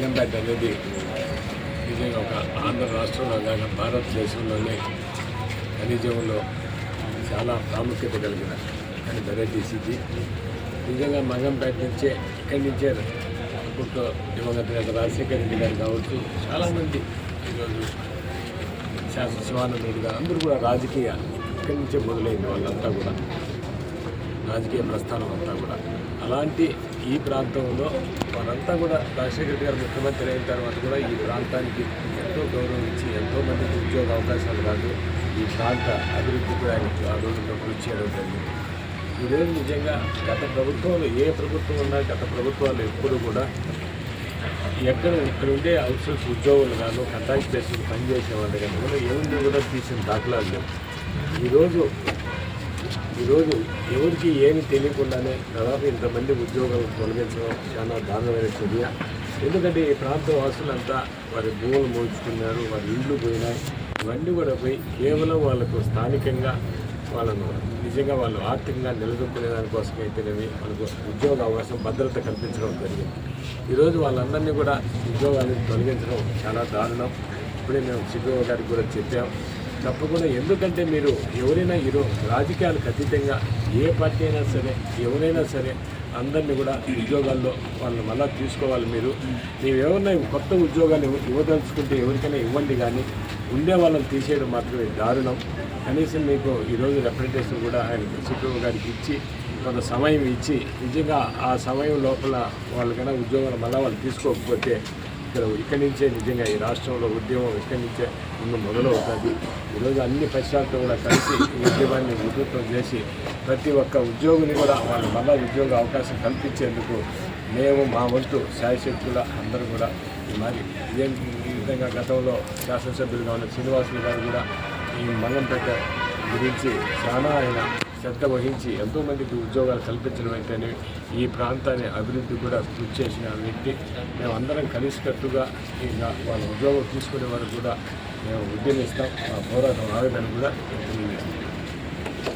మంగంపేట అనేది నిజంగా ఒక ఆంధ్ర రాష్ట్రంలో కాక భారతదేశంలోనే ఖనిజంలో చాలా ప్రాముఖ్యత కలిగిన కానీ వెరైటీ సిటీ నిజంగా మంగంపేట నుంచే ఇక్కడి నుంచే అప్పుడు దివంగత నేత రాజశేఖర రెడ్డి గారు కావచ్చు చాలామంది ఈరోజు శాసన శివానంద రెడ్డి గారు అందరూ కూడా రాజకీయ ఇక్కడి నుంచే మొదలైంది వాళ్ళంతా కూడా. రాజకీయ ప్రస్థానం అంతా కూడా. అలాంటి ఈ ప్రాంతంలో వారంతా కూడా రాజశేఖర గారు ముఖ్యమంత్రి అయిన తర్వాత కూడా ఈ ప్రాంతానికి ఎంతో గౌరవం ఇచ్చి ఎంతో మందికి ఉద్యోగ అవకాశాలు కాదు ఈ ప్రాంత అభివృద్ధికి ఆయన ఆ రోజుల్లో కృషి చేయడం జరిగింది. ఈరోజు నిజంగా గత ప్రభుత్వంలో ఏ ప్రభుత్వం ఉన్నా గత ప్రభుత్వాలు ఎప్పుడు కూడా ఎక్కడ ఇక్కడ ఉండే అవుట్సోర్స్ ఉద్యోగులు కాదు కంట్రాక్ట్ బేసిస్ పనిచేసే వాళ్ళు కానీ కూడా ఏముంది కూడా తీసిన దాఖలాలు లేవు. ఈరోజు ఈరోజు ఎవరికి ఏమి తెలియకుండానే దాదాపు ఇంతమంది ఉద్యోగాలు తొలగించడం చాలా దారుణమైన చర్య. ఎందుకంటే ఈ ప్రాంత వాసులంతా వారి భూములు మోచుకున్నారు వారి ఇండ్లు పోయినాయి. ఇవన్నీ కూడా పోయి కేవలం వాళ్ళకు స్థానికంగా వాళ్ళను నిజంగా వాళ్ళు ఆర్థికంగా నిలదొక్కునే దానికోసం అయితేనేమి వాళ్ళకు ఉద్యోగ అవకాశం భద్రత కల్పించడం జరిగింది. ఈరోజు వాళ్ళందరినీ కూడా ఉద్యోగాలను తొలగించడం చాలా దారుణం. ఇప్పుడే మేము సిద్ధు గారికి కూడా చెప్పాం. తప్పకుండా. ఎందుకంటే మీరు ఎవరైనా ఈరోజు రాజకీయాలకు అతీతంగా ఏ పార్టీ అయినా సరే ఎవరైనా సరే అందరినీ కూడా ఉద్యోగాల్లో వాళ్ళని మళ్ళా తీసుకోవాలి మీరు. ನೀವು ఎవరైనా కొత్త ఉద్యోగాలు ఇవ్వదలుచుకుంటే ఎవరికైనా ఇవ్వండి కానీ ఉండే వాళ్ళని తీసేయడం మాత్రమే దారుణం. కనీసం మీకు ఈరోజు రిప్రజెంటేషన్ కూడా ఆయన సుప్రీం గారికి ఇచ్చి కొంత సమయం ఇచ్చి నిజంగా ఆ సమయం లోపల వాళ్ళకైనా ఉద్యోగాలు మళ్ళీ వాళ్ళు తీసుకోకపోతే ఇక్కడ ఇక్కడి నుంచే నిజంగా ఈ రాష్ట్రంలో ఉద్యమం ఇక్కడి నుంచే ముందు మొదలవుతుంది. ఈరోజు అన్ని పశ్చాలతో కూడా కలిసి ఈ ఉద్యమాన్ని ఉధృతం చేసి ప్రతి ఒక్క ఉద్యోగిని కూడా వాళ్ళ మళ్ళా ఉద్యోగ అవకాశం కల్పించేందుకు మేము మా వంతు శాయశక్తుల అందరూ కూడా మరి ఇదే ఈ విధంగా గతంలో శాసనసభ్యులుగా ఉన్న శ్రీనివాసులు గారు కూడా ఈ మంగంపేట గురించి చాలా ఆయన శ్రద్ధ వహించి ఎంతోమందికి ఉద్యోగాలు కల్పించడం అయితేనే ఈ ప్రాంతాన్ని అభివృద్ధి కూడా కృషి చేసిన వ్యక్తి. మేము అందరం కలిసికట్టుగా ఇంకా వాళ్ళ ఉద్యోగం తీసుకునే వారు కూడా మేము ఉద్యమిస్తాం. మా పోరాటం ఆవేదన కూడా తెలియజేస్తాం